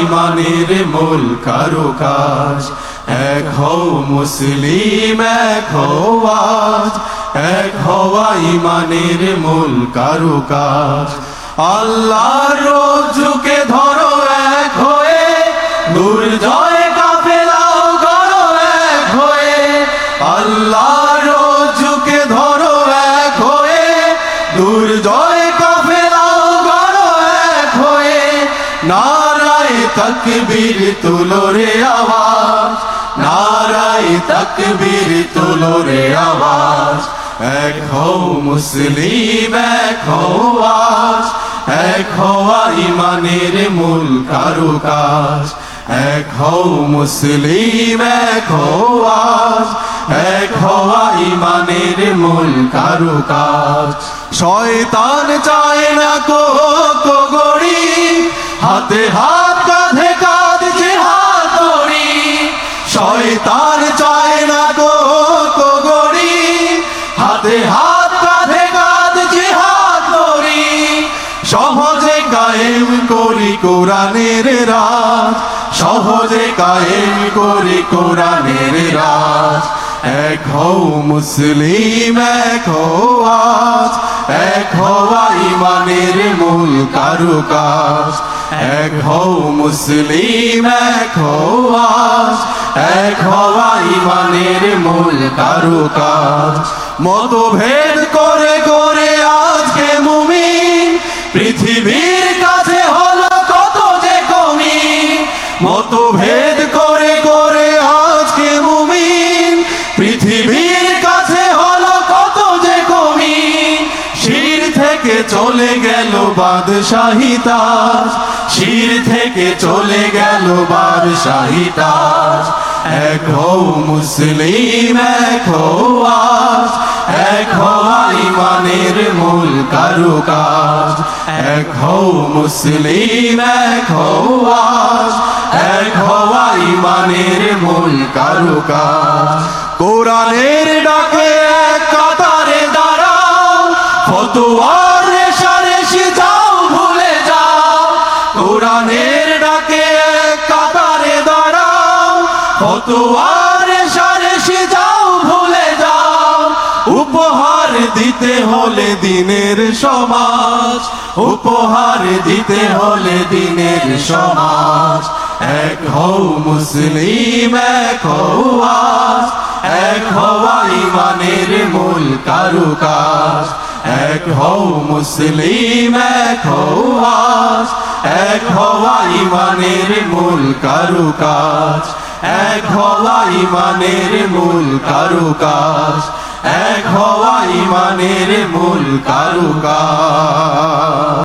ইমানের মূল কারুকাজ। এক হও মুসলিম, এক হও এক হওয়া ইমানের মূল কারুকাজ। আল্লাহর রোজুকে ধরো এক হয়ে, দুর্জয় তকবীর তুলো রে আওয়াজ। নারায় তকবীর তুলো রে আওয়াজ। এক মুসলিম আজ। ইমানের মূল কারুকাজ। এক মুসলিম আজ। ইমানের মূল কারুকাজ। শয়তান চায় না কো গড়ি। হাতে হাত শয়তান চায় না গো গড়ি। হাতে হাত কাঁধে কাঁধ হাত ধরি। সহজে কায়েম করি কোরআনের রাজ। সহজে কায়েম করি কোরআনের রাজ। এক হও মুসলিম, এক হও আজ। এক হওয়া ইমানের মূল কারুকাজ। এক হও মুসলিম, এক হও আজ। এক হওয়া ইমানের মূল কারুকাজ। মতভেদ করে করে আজকে মুমিন। পৃথিবীর কাছে হলো কত যে কমি। মতভেদ করে করে আজকে মুমিন। পৃথিবীর কাছে হলো কত যে কমি। শির থেকে চলে গেল বাদশাহী তাজ। শির থেকে চলে গেল বাদশাহী তাজ। এক হও মুসলিম, এক হও আজ। এক হওয়া ইমানের মূল কারুকাজ। এক হও মুসলিম, এক হও আজ। এক হওয়া ইমানের মূল কারুকাজ। কোরআনের ডাকে এক কাতারে দাঁড়াও ফতোয়ার ফতোয়ার রেশারেশি যাও ভুলে যাও। উপহার দিতে হলে দিনের সমাজ। উপহার দিতে হলে দিনের সমাজ। এক হও মুসলিম, এক হও এক হওয়া ইমানের মূল কারুকাজ। এক হও মুসলিম, এক হও এক হওয়া ইমানের মূল কারুকাজ। এক হওয়া ইমানের মূল কারুকাজ। এক হওয়া ইমানের মূল কারুকাজ।